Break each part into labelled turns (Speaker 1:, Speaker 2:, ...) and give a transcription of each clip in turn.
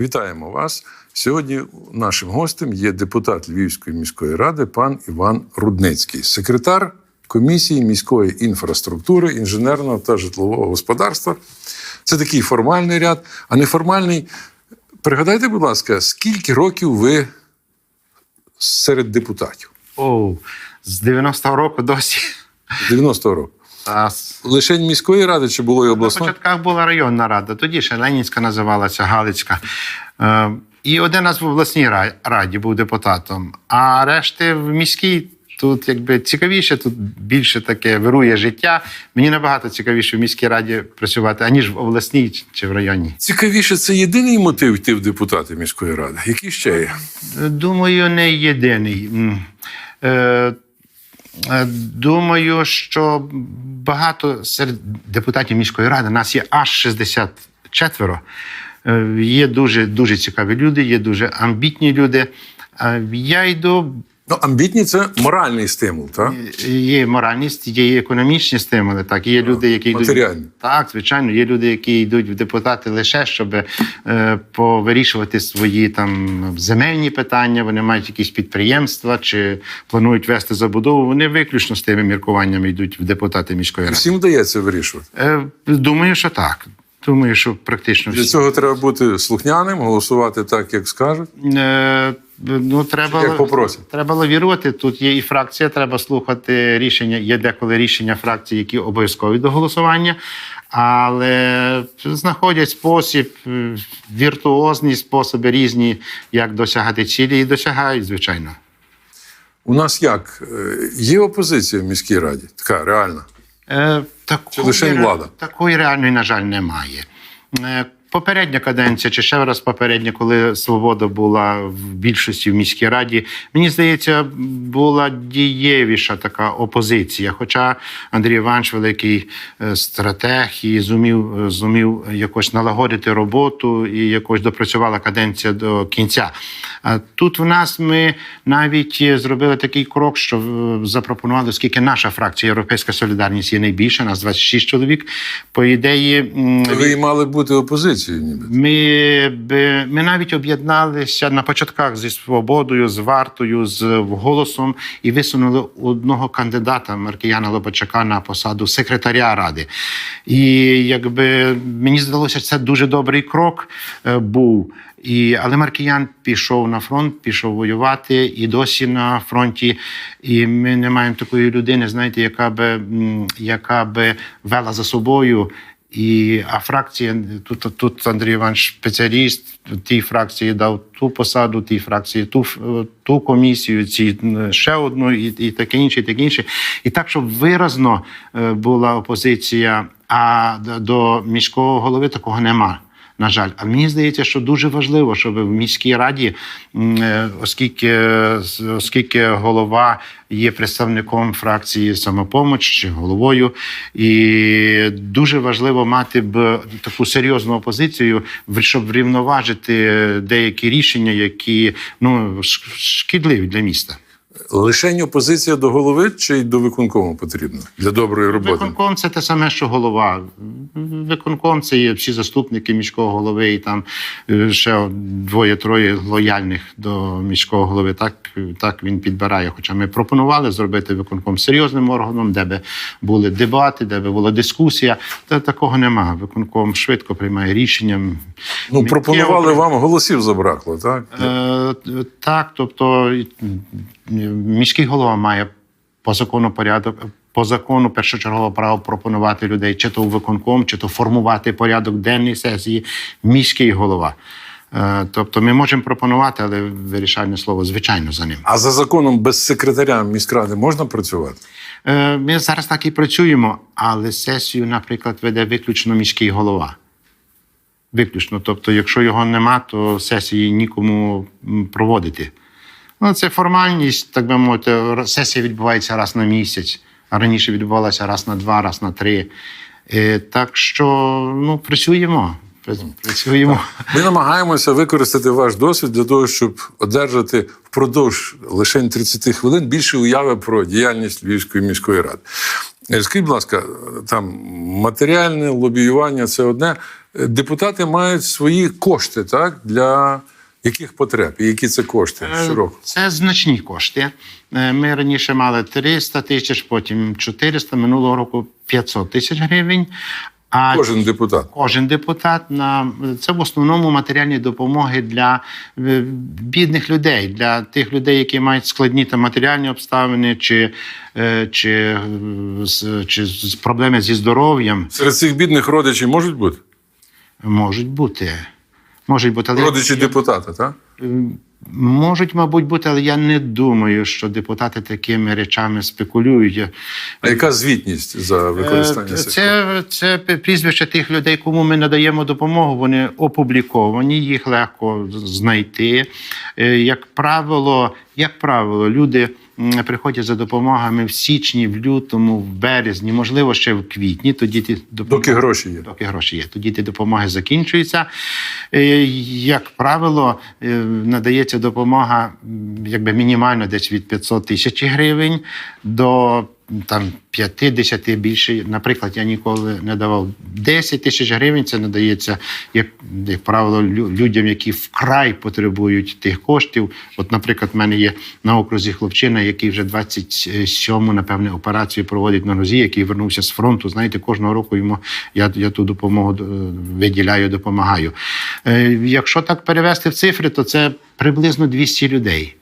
Speaker 1: Вітаємо вас. Сьогодні нашим гостем є депутат Львівської міської ради пан Іван Рудницький, секретар комісії міської інфраструктури, інженерного та житлового господарства. Це такий формальний ряд, а неформальний. Пригадайте, будь ласка, скільки років ви серед депутатів?
Speaker 2: Оу, з 90-го року досі.
Speaker 1: З 90-го року.
Speaker 2: А з-
Speaker 1: Лише міської ради чи було і
Speaker 2: на початках була районна рада, тоді ще Ленінська називалася, Галицька. Е, і один раз в обласній раді був депутатом, а решти в міській. Тут якби цікавіше, тут більше таке вирує життя. Мені набагато цікавіше в міській раді працювати, аніж в обласній чи- в районній.
Speaker 1: Цікавіше, це єдиний мотив йти в депутати міської ради. Які ще є?
Speaker 2: Думаю, не єдиний. Е, Думаю, що багато серед депутатів міської ради нас є аж 64. Е, Є дуже дуже цікаві люди, є дуже амбітні люди. Е, Я йду
Speaker 1: Ну, амбітні це моральний стимул, так?
Speaker 2: Є моральність, є економічні стимули. Так, є люди, які йдуть
Speaker 1: матеріальні.
Speaker 2: так, звичайно, є люди, які йдуть в депутати лише щоб е, повирішувати свої там земельні питання. Вони мають якісь підприємства чи планують вести забудову. Вони виключно з тими міркуваннями йдуть в депутати міської ради.
Speaker 1: Всім вдається вирішувати.
Speaker 2: Е, думаю, що так. Думаю, що практично
Speaker 1: Для
Speaker 2: всі.
Speaker 1: цього треба бути слухняним, голосувати так, як скажуть.
Speaker 2: Е, ну, треба,
Speaker 1: Як попросять.
Speaker 2: треба лавірувати. Тут є і фракція, треба слухати рішення. Є деколи рішення фракції, які обов'язкові до голосування, але знаходять спосіб, е, віртуозні способи різні, як досягати цілі, і досягають, звичайно.
Speaker 1: У нас як? Е, Є опозиція в міській раді, така реальна.
Speaker 2: Е, такої,
Speaker 1: Чи лише влада?
Speaker 2: Такої реальної, на жаль, немає. Е, Попередня каденція, чи ще раз попередня, коли свобода була в більшості в міській раді, мені здається, була дієвіша така опозиція. Хоча Андрій Іванович великий е, стратег і зумів, зумів якось налагодити роботу і якось допрацювала каденція до кінця. А тут в нас ми навіть е, зробили такий крок, що е, запропонували, оскільки наша фракція Європейська Солідарність є найбільша, нас 26 чоловік. По ідеї,
Speaker 1: Ви мали бути опозицією, ніби.
Speaker 2: ми, би- ми навіть об'єдналися на початках зі свободою, з вартою, з голосом і висунули одного кандидата Маркіяна Лобачака на посаду секретаря ради. І якби мені здалося, це дуже добрий крок е, був. І, але Маркіян пішов на фронт, пішов воювати і досі на фронті. І ми не маємо такої людини, знаєте, яка би, яка би вела за собою. І, а фракція тут, тут Андрій Іванович спеціаліст, тій фракції дав ту посаду, тій фракції ту, ту комісію, ці ще одну, і, і таке інше, і таке інше. І так, щоб виразно е, була опозиція, а до міського голови такого нема. На жаль, а мені здається, що дуже важливо, щоб в міській раді, е, оскільки, оскільки голова є представником фракції самопомоч чи головою, і дуже важливо мати б таку серйозну опозицію, щоб врівноважити деякі рішення, які ну шкідливі для міста.
Speaker 1: Лишень опозиція до голови чи й до виконкому потрібна для доброї роботи?
Speaker 2: Виконком це те саме, що голова. Виконком це є всі заступники міського голови, і там е, ще двоє-троє лояльних до міського голови. Так, так він підбирає. Хоча ми пропонували зробити виконком серйозним органом, де би були дебати, де би була дискусія. Та такого нема. Виконком швидко приймає рішення.
Speaker 1: Ну, пропонували вам голосів забракло, так?
Speaker 2: Е, так, тобто міський голова має по закону порядок. По закону першочергове право пропонувати людей, чи то в виконком, чи то формувати порядок денної сесії, міський голова. Е, Тобто ми можемо пропонувати, але вирішальне слово, звичайно, за ним.
Speaker 1: А за законом без секретаря міськради можна працювати?
Speaker 2: Е, Ми зараз так і працюємо, але сесію, наприклад, веде виключно міський голова. Виключно. Тобто, якщо його нема, то сесії нікому проводити. Ну, це формальність, так би мовити, сесія відбувається раз на місяць, а раніше відбувалася раз на два, раз на три. Е, Так що ну, працюємо. Працюємо.
Speaker 1: Ми намагаємося використати ваш досвід для того, щоб одержати впродовж лише 30 хвилин більше уяви про діяльність Львівської міської ради. Е, Скажіть, будь ласка, там матеріальне лобіювання це одне. е, депутати мають свої кошти, так? Для яких потреб? І які це кошти
Speaker 2: Е,
Speaker 1: щороку?
Speaker 2: Це значні кошти. Е, Ми раніше мали 300 тисяч, потім 400, минулого року 500 тисяч гривень. А
Speaker 1: Кожен депутат.
Speaker 2: Кожен депутат на це в основному матеріальні допомоги для е, бідних людей, для тих людей, які мають складні та матеріальні обставини, чи, чи, чи проблеми зі здоров'ям
Speaker 1: Серед цих бідних родичів можуть бути?
Speaker 2: можуть бути. Можуть бути, але
Speaker 1: Родичі депутата, так?
Speaker 2: можуть, мабуть, бути, але я не думаю, що депутати такими речами спекулюють.
Speaker 1: А яка звітність за використання
Speaker 2: Е, Це, це прізвища тих людей, кому ми надаємо допомогу. Вони опубліковані, їх легко знайти. Е, Як правило, як правило, люди приходять за допомогами в січні, в лютому, в березні, можливо, ще в квітні. Тоді ті допомоги
Speaker 1: Доки гроші є.
Speaker 2: доки гроші є. Тоді ті допомоги закінчуються. Е, Як правило, е, надається допомога якби мінімально десь від 500 тисяч гривень до там 50 більше. Наприклад, я ніколи не давав 10 тисяч гривень. Це надається, як, як правило, людям, які вкрай потребують тих коштів. От, наприклад, в мене є на окрузі хлопчина, який вже 27-му, напевне, операцію проводить на нозі, який вернувся з фронту. Знаєте, кожного року йому я, я ту допомогу е, виділяю, допомагаю. Е, Якщо так перевести в цифри, то це приблизно 200 людей.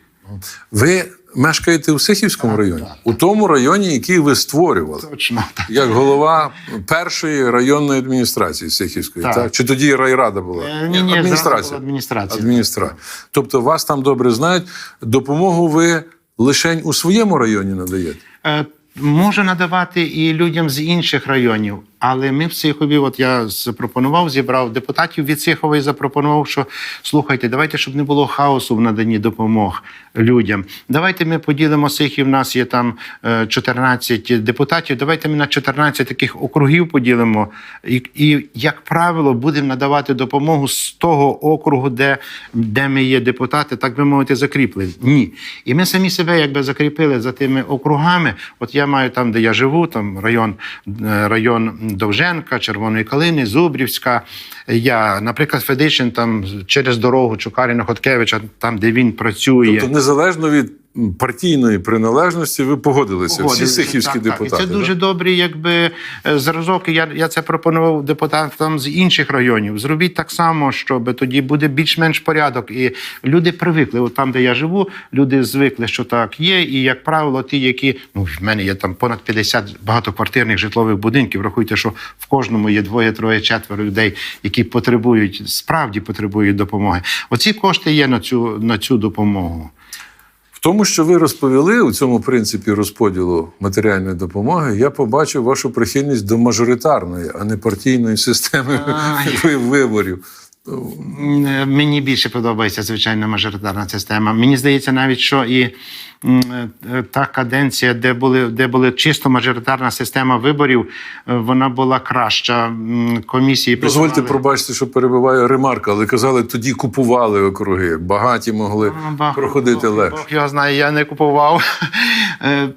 Speaker 1: Ви мешкаєте у Сихівському районі, у тому районі, який ви створювали.
Speaker 2: Точно так.
Speaker 1: Як голова першої районної адміністрації Сихівської, так.
Speaker 2: Так.
Speaker 1: Чи тоді райрада була?
Speaker 2: Е, ні, ні,
Speaker 1: адміністрація.
Speaker 2: була адміністрація.
Speaker 1: Адміністрація. Тобто вас там добре знають. Допомогу ви лише у своєму районі надаєте.
Speaker 2: Е, Може надавати і людям з інших районів, але ми в Сихові, от я запропонував, зібрав депутатів від Сихова і запропонував, що слухайте, давайте, щоб не було хаосу в наданні допомог людям. Давайте ми поділимо Сихів. У нас є там е, 14 депутатів. Давайте ми на 14 таких округів поділимо. І, і як правило, будемо надавати допомогу з того округу, де, де ми є депутати, так би мовити, закріплені. Ні. І ми самі себе якби закріпили за тими округами. От я маю там, де я живу, там район, е, район Довженка, Червоної Калини, Зубрівська. Я, наприклад, Федишин там через дорогу Чукаріна Хоткевича, там, де він працює.
Speaker 1: Тобто, незалежно від партійної приналежності, ви погодилися, всі сихівські
Speaker 2: так, так.
Speaker 1: депутати.
Speaker 2: І це дуже добрий, якби е, зразок. Я, я це пропонував депутатам з інших районів. Зробіть так само, щоб тоді буде більш-менш порядок. І люди привикли. От там, де я живу, люди звикли, що так є. І як правило, ті, які ну в мене є там понад 50 багатоквартирних житлових будинків. Рахуйте, що в кожному є двоє, троє, четверо людей, які потребують, справді потребують допомоги. Оці кошти є на цю на цю допомогу.
Speaker 1: Тому, що ви розповіли у цьому принципі розподілу матеріальної допомоги, я побачив вашу прихильність до мажоритарної, а не партійної системи виборів.
Speaker 2: Мені більше подобається звичайно мажоритарна система. Мені здається, навіть що і е, та каденція, де були де були чисто мажоритарна система виборів, е, вона була краща. Комісії
Speaker 1: Дозвольте
Speaker 2: працювали-
Speaker 1: пробачте, що перебиваю ремарка, але казали, тоді купували округи, багаті могли
Speaker 2: Бог-
Speaker 1: проходити
Speaker 2: Бог-
Speaker 1: легше.
Speaker 2: Бог його знає, я не купував. Е,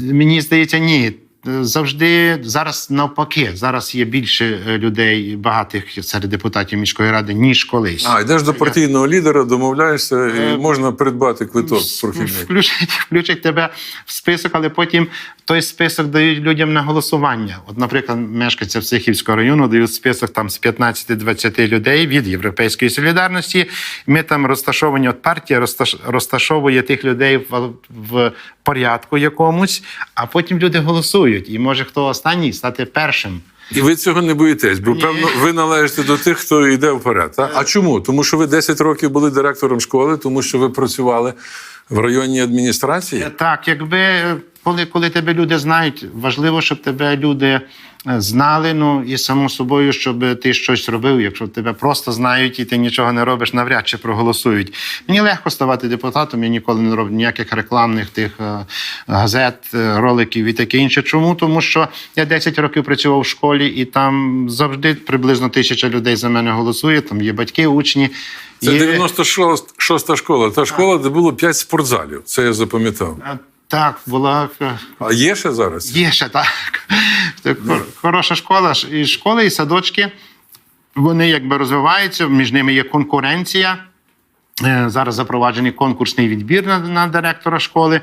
Speaker 2: Мені здається, ні. Завжди зараз навпаки, зараз є більше е, людей багатих серед депутатів міської ради, ніж колись.
Speaker 1: А, йдеш до партійного лідера, домовляєшся, і
Speaker 2: Е,
Speaker 1: можна придбати квиток прохідний.
Speaker 2: Включать, включать тебе в список, але потім той список дають людям на голосування. От, наприклад, мешканцям Сихівського району дають список там з 15-20 людей від Європейської солідарності. Ми там розташовані, от партія розташ- розташовує тих людей в, в порядку якомусь, а потім люди голосують. І може хто останній стати першим.
Speaker 1: І ви цього не боїтесь, бо
Speaker 2: Ні.
Speaker 1: певно ви належите до тих, хто йде вперед. Так? А чому? Тому що ви 10 років були директором школи, тому що ви працювали в районній адміністрації.
Speaker 2: Е, Так, якби коли, коли тебе люди знають, важливо, щоб тебе люди е, знали. Ну і само собою, щоб ти щось робив. Якщо тебе просто знають і ти нічого не робиш, навряд чи проголосують. Мені легко ставати депутатом. Я ніколи не роблю ніяких рекламних тих е, газет, е, роликів і таке інше. Чому? Тому що я 10 років працював в школі, і там завжди приблизно тисяча людей за мене голосує. Там є батьки, учні.
Speaker 1: Це
Speaker 2: Є-
Speaker 1: 96-та школа. Та школа, де було 5 спортзалів. Це я запам'ятав.
Speaker 2: Так, була
Speaker 1: А є ще зараз?
Speaker 2: Є ще так. Це хор- хороша школа, і школи, і садочки. вони якби розвиваються, між ними є конкуренція. Е, Зараз запроваджений конкурсний відбір на, на директора школи,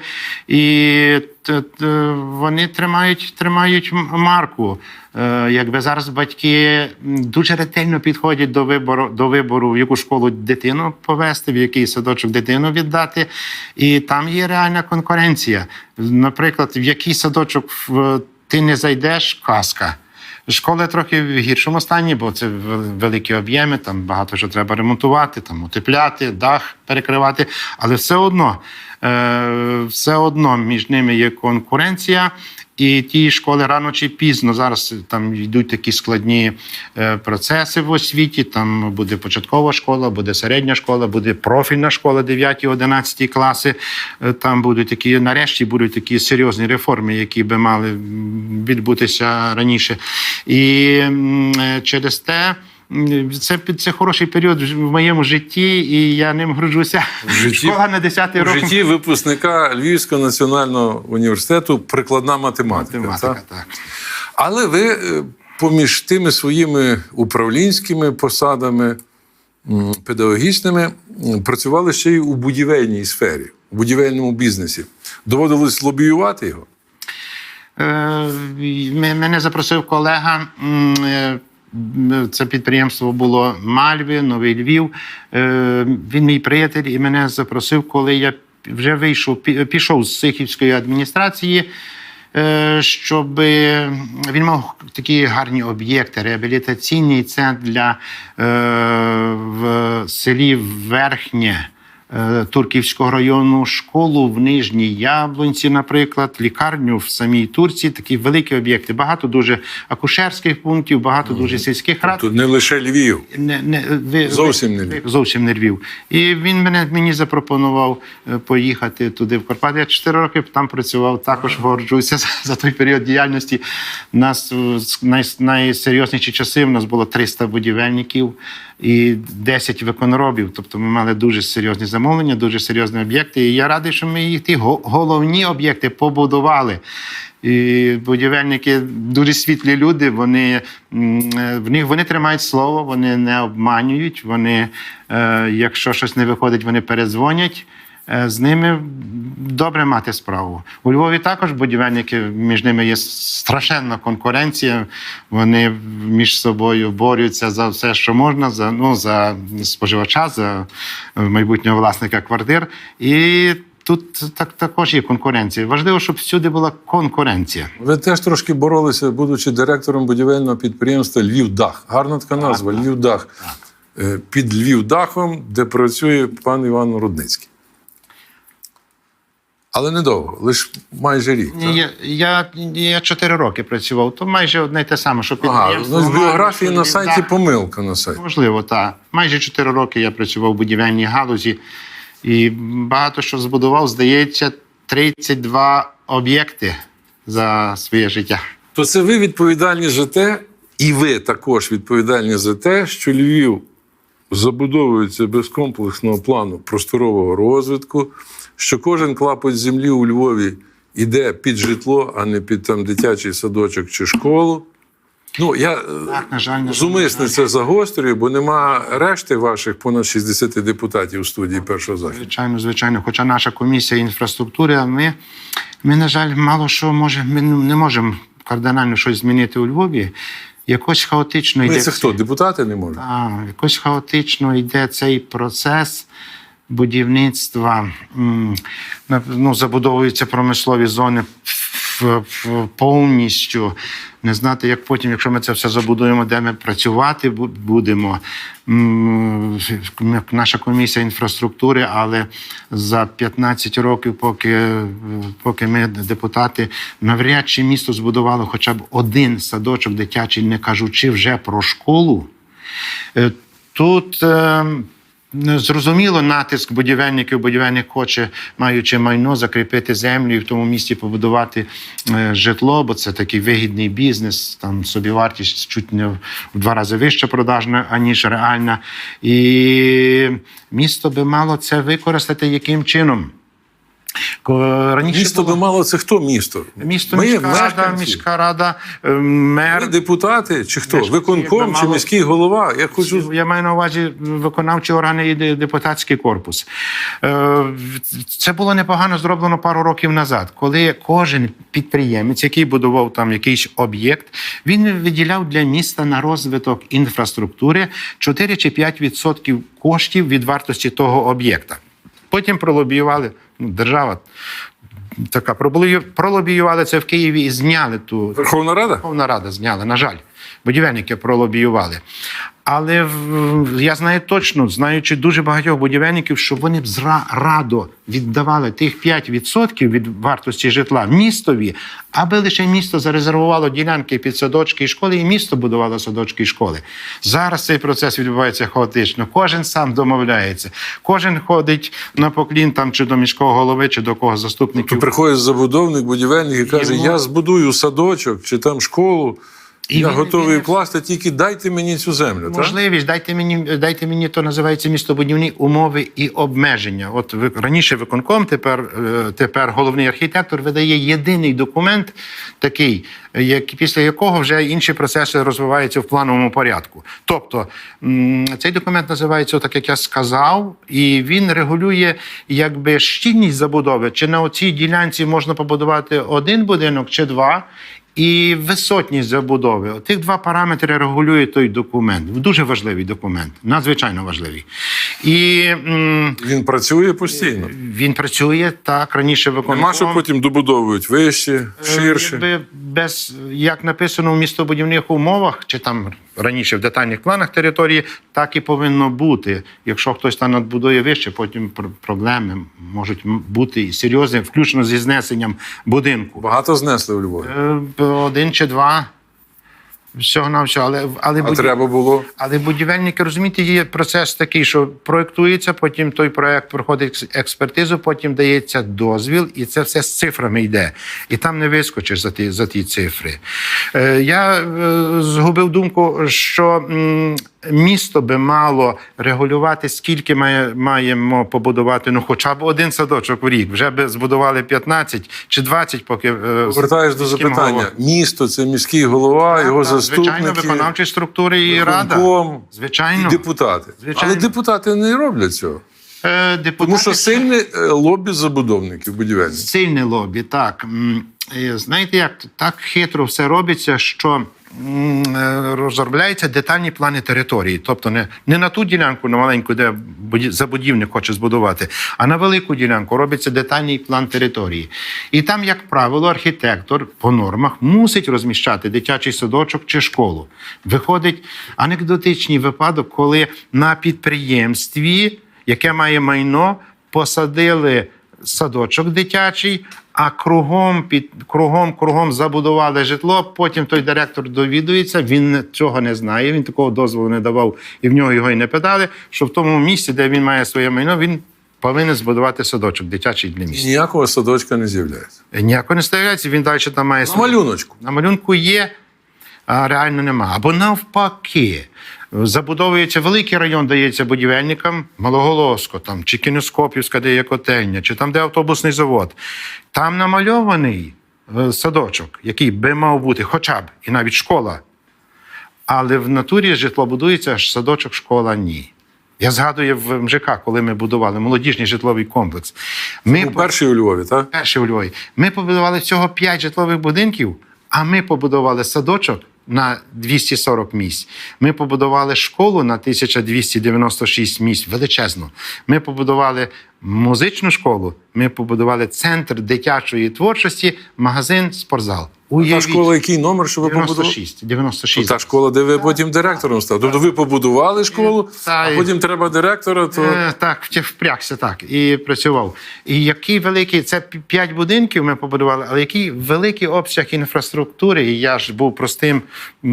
Speaker 2: і т- т- вони тримають, тримають марку. Е, Якби зараз батьки дуже ретельно підходять до вибору, до вибору, в яку школу дитину повести, в який садочок дитину віддати. І там є реальна конкуренція. Наприклад, в який садочок ти не зайдеш, казка. Школи трохи в гіршому стані, бо це великі об'єми, там багато що треба ремонтувати, там утепляти, дах перекривати. Але все одно, е, все одно між ними є конкуренція. І ті школи рано чи пізно зараз там йдуть такі складні е, процеси в освіті. Там буде початкова школа, буде середня школа, буде профільна школа 9-11 класи. Е, Там будуть такі, нарешті будуть такі серйозні реформи, які би мали відбутися раніше. І е, через те. Це, це хороший період в моєму житті, і я ним горджуся.
Speaker 1: В житті-
Speaker 2: Школа на 10
Speaker 1: У
Speaker 2: років.
Speaker 1: житті випускника Львівського національного університету прикладна математика.
Speaker 2: Математика,
Speaker 1: так?
Speaker 2: так.
Speaker 1: Але ви е, поміж тими своїми управлінськими посадами педагогічними працювали ще й у будівельній сфері, у будівельному бізнесі. Доводилось лобіювати його.
Speaker 2: Е, Мене запросив колега. Це підприємство було Мальві, Новий Львів. Е, Він мій приятель, і мене запросив, коли я вже вийшов, пі- пішов з Сихівської адміністрації. е, Щоб він мав такі гарні об'єкти, реабілітаційний центр для е, в селі Верхнє Турківського району, школу в Нижній Яблунці, наприклад, лікарню в самій Турції. Такі великі об'єкти. Багато дуже акушерських пунктів, багато дуже сільських рад.
Speaker 1: Тут не лише Львів.
Speaker 2: Не, не, ви,
Speaker 1: Зовсім не Львів.
Speaker 2: Зовсім не Львів. І він мене, мені запропонував е, поїхати туди в Карпати. Я 4 роки там працював, також горджуся за, за той період діяльності. Нас е, най, найсерйозніші часи. У нас було 300 будівельників і 10 виконробів. Тобто ми мали дуже серйозні замовлення, дуже серйозні об'єкти. І я радий, що ми їх ті головні об'єкти побудували. І будівельники дуже світлі люди. Вони е, в них вони тримають слово, вони не обманюють. Вони, е, якщо щось не виходить, вони перезвонять. Е, З ними добре мати справу. У Львові також будівельники між ними є страшенна конкуренція. Вони між собою борються за все, що можна, за ну за споживача, за е, майбутнього власника квартир. І тут так також є конкуренція. Важливо, щоб всюди була конкуренція.
Speaker 1: Ви теж трошки боролися, будучи директором будівельного підприємства Львівдах. Гарна така назва Львівдах. Е, Під Львівдахом, де працює пан Іван Рудницький. Але недовго, лише майже рік. так?
Speaker 2: Я, я, я 4 роки працював, то майже одне й те саме, що
Speaker 1: Ага,
Speaker 2: підприємство.
Speaker 1: ну, з
Speaker 2: має,
Speaker 1: біографії на сайті
Speaker 2: Так,
Speaker 1: помилка на сайті.
Speaker 2: Можливо, так. Майже 4 роки я працював в будівельній галузі і багато що збудував, здається, 32 об'єкти за своє життя.
Speaker 1: То це ви відповідальні за те, і ви також відповідальні за те, що Львів забудовується без комплексного плану просторового розвитку, що кожен клапоть землі у Львові йде під житло, а не під там дитячий садочок чи школу. Ну, я е,
Speaker 2: Так, на жаль, на жаль.
Speaker 1: це загострюю, бо нема решти ваших понад 60 депутатів у студії першого захисту.
Speaker 2: Звичайно, звичайно. Хоча наша комісія інфраструктури, а ми, ми, на жаль, мало що може, ми не можемо кардинально щось змінити у Львові. Якось хаотично йде.
Speaker 1: Ми це хто? Депутати не можуть?
Speaker 2: А, якось хаотично йде цей процес будівництва. Ну, забудовуються промислові зони повністю. Не знати, як потім, якщо ми це все забудуємо, де ми працювати будемо. Наша комісія інфраструктури, але за 15 років, поки, поки ми депутати, навряд чи місто збудувало хоча б один садочок дитячий, не кажучи вже про школу. Е, Тут е, зрозуміло натиск будівельників, будівельник хоче, маючи майно, закріпити землю і в тому місці побудувати е, житло, бо це такий вигідний бізнес. Там собівартість чуть не в два рази вища продажна, аніж реальна. І місто би мало це використати яким чином? Ко- Раніше
Speaker 1: Місто
Speaker 2: було...
Speaker 1: би мало це хто місто?
Speaker 2: Місто,
Speaker 1: Ми
Speaker 2: міська рада, міська рада, е,
Speaker 1: Ми депутати чи хто?
Speaker 2: Мешканці
Speaker 1: Виконком чи
Speaker 2: мало-
Speaker 1: міський голова? Я хочу
Speaker 2: Я маю на увазі виконавчі органи і депутатський корпус. Е, Це було непогано зроблено пару років назад, коли кожен підприємець, який будував там якийсь об'єкт, він виділяв для міста на розвиток інфраструктури 4 чи 5 відсотків коштів від вартості того об'єкта. Потім пролобіювали держава. Така пролобію- пролобіювали це в Києві і зняли ту
Speaker 1: Верховна Рада?
Speaker 2: Верховна Рада зняла, на жаль, будівельники пролобіювали. Але я знаю точно, знаючи дуже багатьох будівельників, що вони б зра радо віддавали тих 5% від вартості житла містові, аби лише місто зарезервувало ділянки під садочки і школи, і місто будувало садочки і школи. Зараз цей процес відбувається хаотично. Кожен сам домовляється, кожен ходить на поклін там чи до міського голови, чи до кого заступників.
Speaker 1: Приходить забудовник, будівельник і каже:
Speaker 2: Йому-
Speaker 1: Я збудую садочок чи там школу.
Speaker 2: І
Speaker 1: я
Speaker 2: він-
Speaker 1: готовий
Speaker 2: він-
Speaker 1: вкласти, тільки дайте мені цю землю. Так?
Speaker 2: Дайте мені, дайте мені, то називається містобудівні умови і обмеження. От ви раніше виконком, тепер, е, тепер головний архітектор видає єдиний документ, такий, як, після якого вже інші процеси розвиваються в плановому порядку. Тобто цей документ називається, так як я сказав, і він регулює якби щільність забудови. Чи на оцій ділянці можна побудувати один будинок чи два. І висотність забудови. Тих два параметри регулює той документ. Дуже важливий документ, надзвичайно важливий. І м,
Speaker 1: Він працює постійно.
Speaker 2: він працює так раніше виконує.
Speaker 1: Нема, що потім добудовують вище, ширше.
Speaker 2: Якби без як написано в містобудівних умовах, чи там раніше в детальних планах території, так і повинно бути. Якщо хтось там надбудує вище, потім пр- проблеми можуть бути серйозні, включно зі знесенням будинку.
Speaker 1: Багато знесли в Львові.
Speaker 2: Е, Один чи два. Всього на всього. Але, але, будів-
Speaker 1: треба було.
Speaker 2: але будівельники, розумієте, є процес такий, що проєктується, потім той проєкт проходить екс- експертизу, потім дається дозвіл, і це все з цифрами йде. І там не вискочиш за ті, за ті цифри. Е, я е, згубив думку, що м, місто би мало регулювати, скільки має, маємо побудувати, ну хоча б один садочок в рік. Вже би збудували 15 чи 20, поки. е,
Speaker 1: Повертаєш до запитання.
Speaker 2: головам.
Speaker 1: Місто це міський голова, його
Speaker 2: Так,
Speaker 1: заступники.
Speaker 2: Звичайно, виконавчі структури і рада. Звичайно.
Speaker 1: і депутати.
Speaker 2: Звичайно.
Speaker 1: Але депутати не роблять цього.
Speaker 2: Е, депутати
Speaker 1: Тому що сильне е, лобі забудовників будівельників.
Speaker 2: Сильне лобі, так. Знаєте, як так хитро все робиться, що розробляються детальні плани території. Тобто не, не на ту ділянку, на маленьку, де забудівник хоче збудувати, а на велику ділянку робиться детальний план території. І там, як правило, архітектор по нормах мусить розміщати дитячий садочок чи школу. Виходить анекдотичний випадок, коли на підприємстві, яке має майно, посадили садочок дитячий, а кругом під кругом, кругом забудували житло. Потім той директор довідується. Він цього не знає. Він такого дозволу не давав, і в нього його й не питали. Що в тому місці, де він має своє майно, він повинен збудувати садочок дитячий для
Speaker 1: І
Speaker 2: місця.
Speaker 1: ніякого садочка не з'являється.
Speaker 2: Ніяко не ставляється. Він далі там має
Speaker 1: На малюночку.
Speaker 2: на малюнку є, а реально нема. Або навпаки. Забудовується великий район, дається будівельникам, Малоголовсько, там, чи Кіноскопівська, де є котельня, чи там, де автобусний завод. Там намальований е, садочок, який би мав бути, хоча б і навіть школа. Але в натурі житло будується, аж садочок, школа ні. Я згадую в МЖК, коли ми будували молодіжний житловий комплекс. Ми
Speaker 1: Ну, перший у Львові, так?
Speaker 2: перший у Львові. Ми побудували всього 5 житлових будинків, а ми побудували садочок на 240 місць. Ми побудували школу на 1296 місць, величезно. Ми побудували музичну школу, ми побудували центр дитячої творчості, магазин, спортзал.
Speaker 1: Та школа, який номер, що ви побудували?
Speaker 2: 96. 96.
Speaker 1: Та школа, де ви потім директором стали. Тобто ви побудували школу,
Speaker 2: Та,
Speaker 1: а
Speaker 2: і-
Speaker 1: потім треба директора, то
Speaker 2: Е, так, впрягся так і працював. І який великий, це п'ять будинків ми побудували, але який великий обсяг інфраструктури. І я ж був простим е,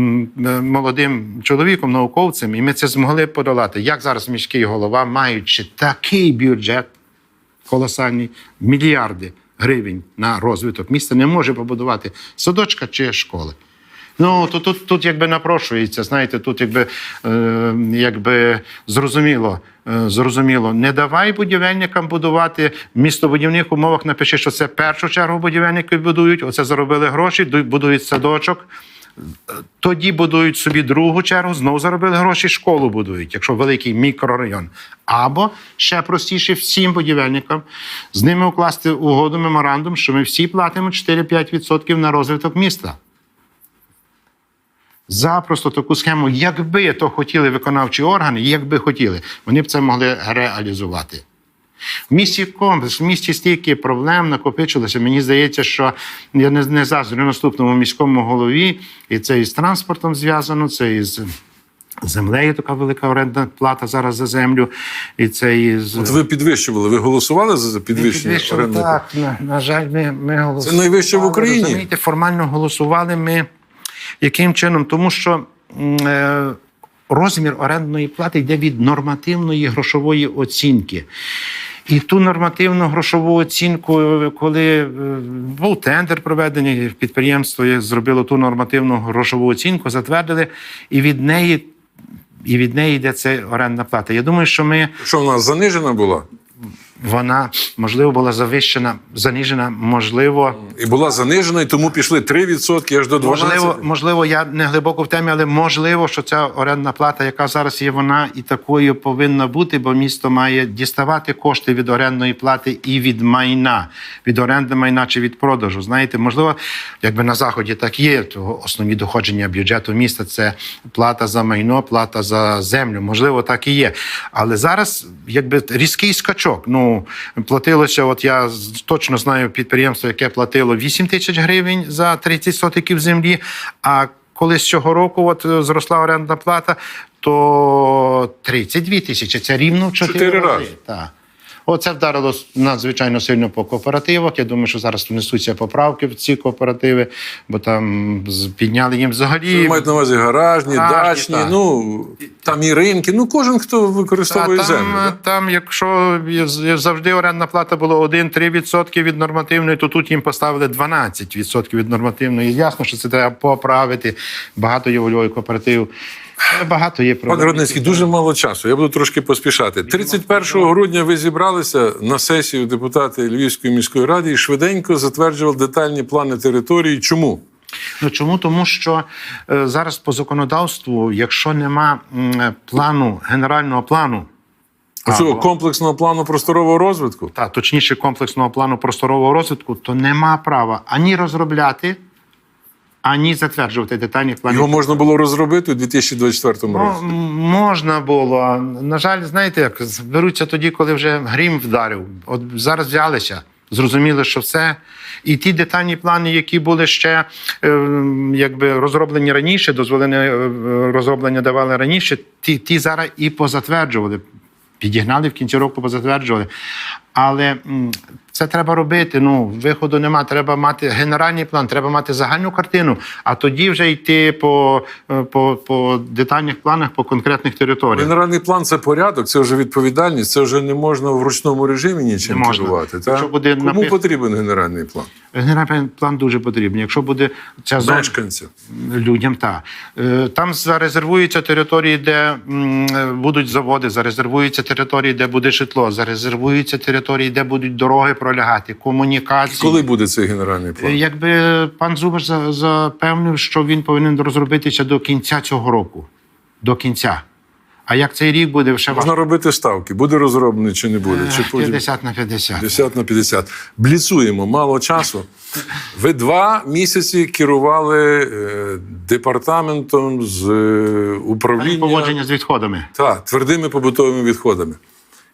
Speaker 2: молодим чоловіком, науковцем, і ми це змогли подолати. Як зараз міський голова, маючи такий бюджет, колосальні мільярди гривень на розвиток міста, не може побудувати садочка чи школи. Ну тут, тут, тут якби напрошується, знаєте, тут якби, е, якби зрозуміло. е, Зрозуміло, не давай будівельникам будувати в містобудівних умовах. Напиши, що це першу чергу будівельники будують. Оце заробили гроші, будують садочок. Тоді будують собі другу чергу, знову заробили гроші, школу будують, якщо великий мікрорайон. Або ще простіше всім будівельникам з ними укласти угоду меморандум, що ми всі платимо 4-5% на розвиток міста. Запросто таку схему, якби то хотіли виконавчі органи, якби хотіли, вони б це могли реалізувати. В місті комплекс, в місті стільки проблем накопичилося. Мені здається, що я не, не заздрю наступному міському голові, і це із транспортом зв'язано, це із землею така велика орендна плата зараз за землю. І це із
Speaker 1: От ви підвищували, ви голосували за підвищення орендної?
Speaker 2: Так, на, на жаль, ми, ми голосували.
Speaker 1: найвище в Україні?
Speaker 2: Розумієте, формально голосували ми яким чином? Тому що е, розмір орендної плати йде від нормативної грошової оцінки. І ту нормативну грошову оцінку, коли е, був тендер проведений, підприємство зробило ту нормативну грошову оцінку, затвердили, і від неї, і від неї йде ця орендна плата. Я думаю, що ми
Speaker 1: Що вона занижена була?
Speaker 2: Вона можливо була завищена, заніжена, можливо.
Speaker 1: І була занижена, і тому пішли 3% аж до 12%.
Speaker 2: Можливо, можливо, я не глибоко в темі, але можливо, що ця орендна плата, яка зараз є, вона і такою повинна бути, бо місто має діставати кошти від орендної плати і від майна, від оренди майна чи від продажу. Знаєте, можливо, якби на заході так є, то основні доходження бюджету міста це плата за майно, плата за землю. Можливо, так і є. Але зараз якби різкий скачок. Ну платилося, от я точно знаю підприємство, яке платило 8 тисяч гривень за 30 сотиків землі. А коли з цього року от е, зросла орендна плата, то 32 тисячі. Це рівно в 4,
Speaker 1: Чотири
Speaker 2: рази.
Speaker 1: рази.
Speaker 2: Так. Оце вдарило надзвичайно сильно по кооперативах. Я думаю, що зараз внесуться поправки в ці кооперативи, бо там підняли їм взагалі.
Speaker 1: Ви маєте на увазі гаражні,
Speaker 2: Гаражні,
Speaker 1: дачні,
Speaker 2: так.
Speaker 1: ну там і ринки. Ну кожен, хто
Speaker 2: Та,
Speaker 1: використовує
Speaker 2: там,
Speaker 1: землю. да?
Speaker 2: там, якщо завжди орендна плата була 1-3% від нормативної, то тут їм поставили 12% від нормативної. Ясно, що це треба поправити. Багато є у Львові кооперативів. Багато є
Speaker 1: Пане
Speaker 2: проблем.
Speaker 1: Родницький, дуже мало часу. Я буду трошки поспішати. 31 грудня ви зібралися на сесію депутати Львівської міської ради і швиденько затверджували детальні плани території. Чому?
Speaker 2: Ну чому? Тому що е, зараз по законодавству, якщо нема м, плану, генерального плану,
Speaker 1: Оцього
Speaker 2: Або-
Speaker 1: комплексного плану просторового розвитку?
Speaker 2: та точніше комплексного плану просторового розвитку, то нема права ані розробляти, ані затверджувати детальні плани.
Speaker 1: Його можна було розробити у 2024
Speaker 2: Ну,
Speaker 1: році.
Speaker 2: м, можна було. На жаль, знаєте, як зберуться тоді, коли вже грім вдарив. От зараз взялися, зрозуміли, що все. І ті детальні плани, які були ще е, якби розроблені раніше, дозволені е, розроблення давали раніше, ті, ті зараз і позатверджували. Підігнали в кінці року, позатверджували. Але це треба робити. Ну, виходу нема. Треба мати генеральний план, треба мати загальну картину, а тоді вже йти по, е, по, по детальних планах, по конкретних територіях.
Speaker 1: Генеральний план це порядок, це вже відповідальність, це вже не можна в ручному режимі нічим керувати.
Speaker 2: Буде
Speaker 1: Кому
Speaker 2: напис-
Speaker 1: потрібен генеральний план?
Speaker 2: Генеральний план дуже потрібний. Якщо буде ця зона людям, так. Е, Там зарезервуються території, де е, будуть заводи, зарезервуються території, де буде житло, зарезервуються території, де будуть дороги пролягати, комунікації.
Speaker 1: Коли буде цей генеральний
Speaker 2: Е,
Speaker 1: план?
Speaker 2: Якби пан за- запевнив, що він повинен розробитися до кінця цього року. До кінця. А як цей рік буде, ще
Speaker 1: Можна робити ставки, буде розроблений чи не буде. Чи потім
Speaker 2: 50 на 50.
Speaker 1: 50 на 50. Бліцуємо, мало часу. Ви два місяці керували е, департаментом з е, управління
Speaker 2: Поводження з відходами.
Speaker 1: та, твердими побутовими відходами.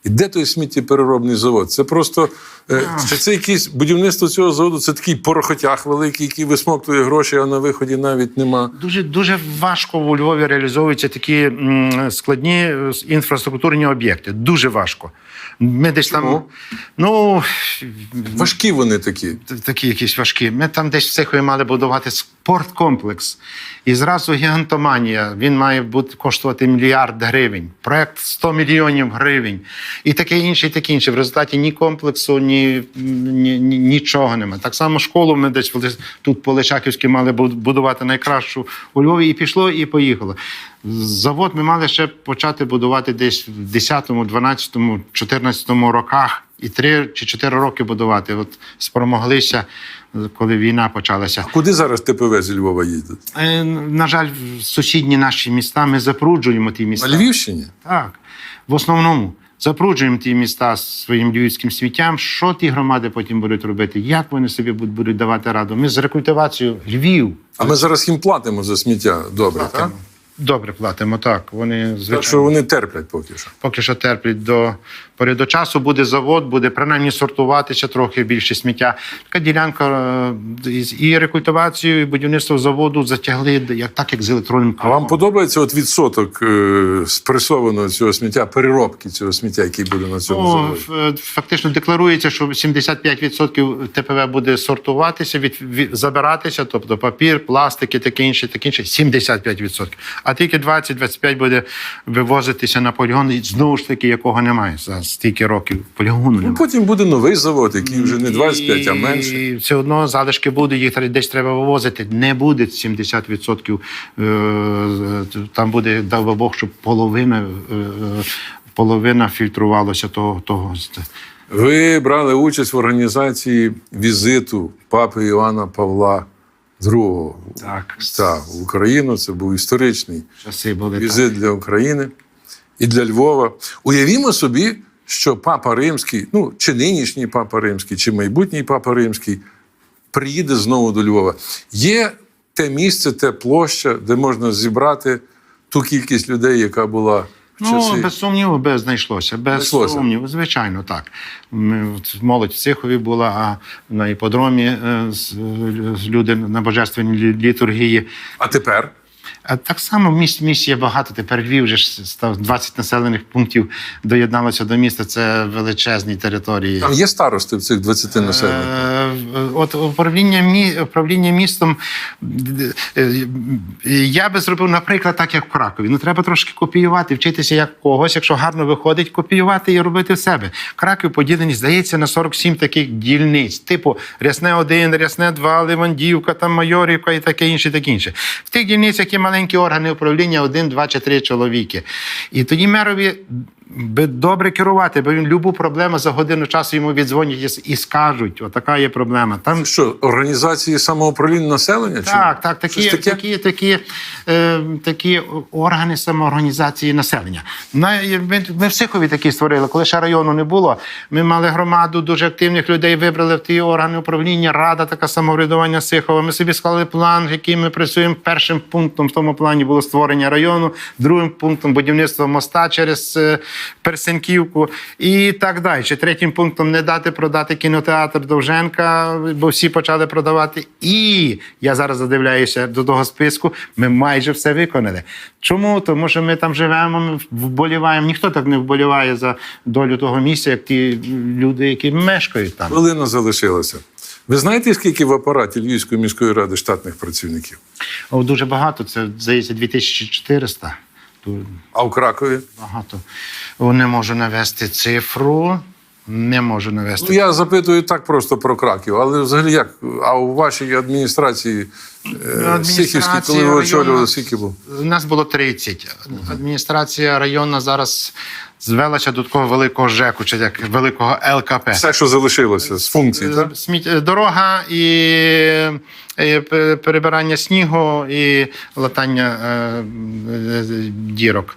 Speaker 1: І де той сміттєпереробний завод? Це просто е, чи це якесь будівництво цього заводу? Це такий порохотяг великий, який висмоктує гроші, а на виході навіть нема.
Speaker 2: Дуже дуже важко у Львові реалізовуються такі складні е, інфраструктурні об'єкти. Дуже важко. Ми десь там, ну
Speaker 1: Важкі вони такі.
Speaker 2: такі якісь важкі. Ми там десь в Цехові мали будувати порткомплекс. І зразу гігантоманія. Він має бути коштувати мільярд гривень. Проект 100 мільйонів гривень. І таке інше, і таке інше. В результаті ні комплексу, ні, ні, ні нічого немає. Так само школу ми десь тут по Личаківській мали будувати найкращу у Львові. І пішло, і поїхало. Завод ми мали ще почати будувати десь в 10, 12, 14 роках. І три чи чотири роки будувати. От спромоглися, коли війна почалася.
Speaker 1: Куди зараз ТПВ зі Львова їздить?
Speaker 2: Е, На жаль, в сусідні наші міста ми запруджуємо ті міста.
Speaker 1: На Львівщині?
Speaker 2: Так, в основному. Запруджуємо ті міста своїм львівським світтям. Що ті громади потім будуть робити? Як вони собі будуть- будуть давати раду? Ми з рекультивацією Львів
Speaker 1: А ми зараз їм платимо за сміття добре, так?
Speaker 2: Добре платимо. Так, вони звичайно.
Speaker 1: Так що вони терплять поки що.
Speaker 2: поки що терплять до пори до часу. Буде завод, буде принаймні сортуватися трохи більше сміття. Така ділянка е, і рекультивацію, і будівництво заводу затягли як так, як з електронним
Speaker 1: А вам подобається от відсоток е, спресованого цього сміття, переробки цього сміття, який буде на цьому
Speaker 2: Ну,
Speaker 1: заводі?
Speaker 2: фактично декларується, що 75% ТПВ буде сортуватися, від, від забиратися, тобто папір, пластик і таке інше, таке інше, 75%. А тільки 20-25% буде вивозитися на полігон, і знову ж таки, якого немає за стільки років. Полігону немає.
Speaker 1: Ну, потім буде новий завод, який вже не 25, а менше.
Speaker 2: І все одно залишки буде, їх десь треба вивозити. Не буде 70%. е, Там буде, дав би Бог, щоб половина, е, е, половина фільтрувалося того. того.
Speaker 1: Ви брали участь в організації візиту папи Іоанна Павла II
Speaker 2: Так,
Speaker 1: та, в Україну. Це був історичний
Speaker 2: часи були. так.
Speaker 1: візит для України і для Львова. Уявімо собі, що папа Римський, ну чи нинішній папа Римський, чи майбутній папа Римський, приїде знову до Львова. Є те місце, те площа, де можна зібрати ту кількість людей, яка була в
Speaker 2: Ну,
Speaker 1: часи.
Speaker 2: без сумніву, без знайшлося. Без
Speaker 1: Знайшлося.
Speaker 2: сумніву, звичайно, так. Молодь в Цихові була, а на іподромі е, люди на божественній літургії.
Speaker 1: А тепер?
Speaker 2: Так само місць, місць є багато. Тепер Львів вже став 20 населених пунктів доєдналося до міста. Це величезні території.
Speaker 1: Там є старости в цих 20 населених.
Speaker 2: Е, От управління управління містом е, я би зробив, наприклад, так як в Кракові. Ну треба трошки копіювати, вчитися як когось, якщо гарно виходить, копіювати і робити в себе. Краків поділений, здається, на 47 таких дільниць, типу Рясне 1, Рясне 2, Левандівка, там Майорівка і таке інше, таке інше. В тих дільницях є маленькі органи управління, один, два чи три чоловіки. І тоді мерові би добре керувати, бо він любу проблему за годину часу йому віддзвонять і- скажуть: отака є проблема. Там
Speaker 1: Що, організації самоуправління населення? чи
Speaker 2: так, так, такі,
Speaker 1: таке?
Speaker 2: такі, такі, е, такі органи самоорганізації населення. На- Ми, ми в Сихові такі створили, коли ще району не було. Ми мали громаду дуже активних людей, вибрали в ті органи управління, рада така самоврядування Сихова. Ми собі склали план, який ми працюємо. Першим пунктом в тому плані було створення району, другим пунктом будівництво моста через е, Персенківку і так далі. Третім пунктом не дати продати кінотеатр Довженка, бо всі почали продавати. І я зараз задивляюся до того списку. Ми майже все виконали. Чому? Тому що ми там живемо, ми вболіваємо. Ніхто так не вболіває за долю того місця, як ті люди, які мешкають там.
Speaker 1: Хвилина залишилася. Ви знаєте, скільки в апараті Львівської міської ради штатних працівників?
Speaker 2: О, дуже багато. Це здається 2400. Дуже
Speaker 1: А в Кракові?
Speaker 2: багато. Не можу навести цифру. Не можу навести.
Speaker 1: Ну, я запитую так просто про Краків, але взагалі як? А у вашій адміністрації е, Сихівській, коли ви очолювали, скільки було?
Speaker 2: У нас було 30. Адміністрація районна зараз звелася до такого великого ЖЕКу, чи як великого ЛКП.
Speaker 1: Все, що залишилося з функцій, так?
Speaker 2: Сміт... Дорога і, і перебирання снігу і латання е, е, дірок.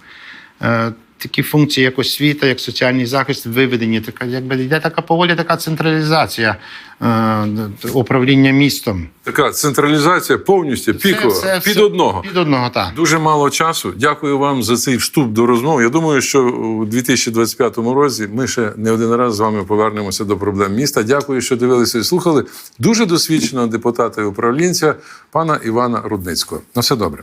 Speaker 2: Такі функції, як освіта, як соціальний захист, виведені. Така, якби йде така поволі така централізація е, управління містом.
Speaker 1: Така централізація повністю піко,
Speaker 2: Це- це-
Speaker 1: під одного.
Speaker 2: Під одного, так.
Speaker 1: Дуже мало часу. Дякую вам за цей вступ до розмови. Я думаю, що у 2025 році ми ще не один раз з вами повернемося до проблем міста. Дякую, що дивилися і слухали. Дуже досвідченого депутата і управлінця пана Івана Рудницького. На все добре.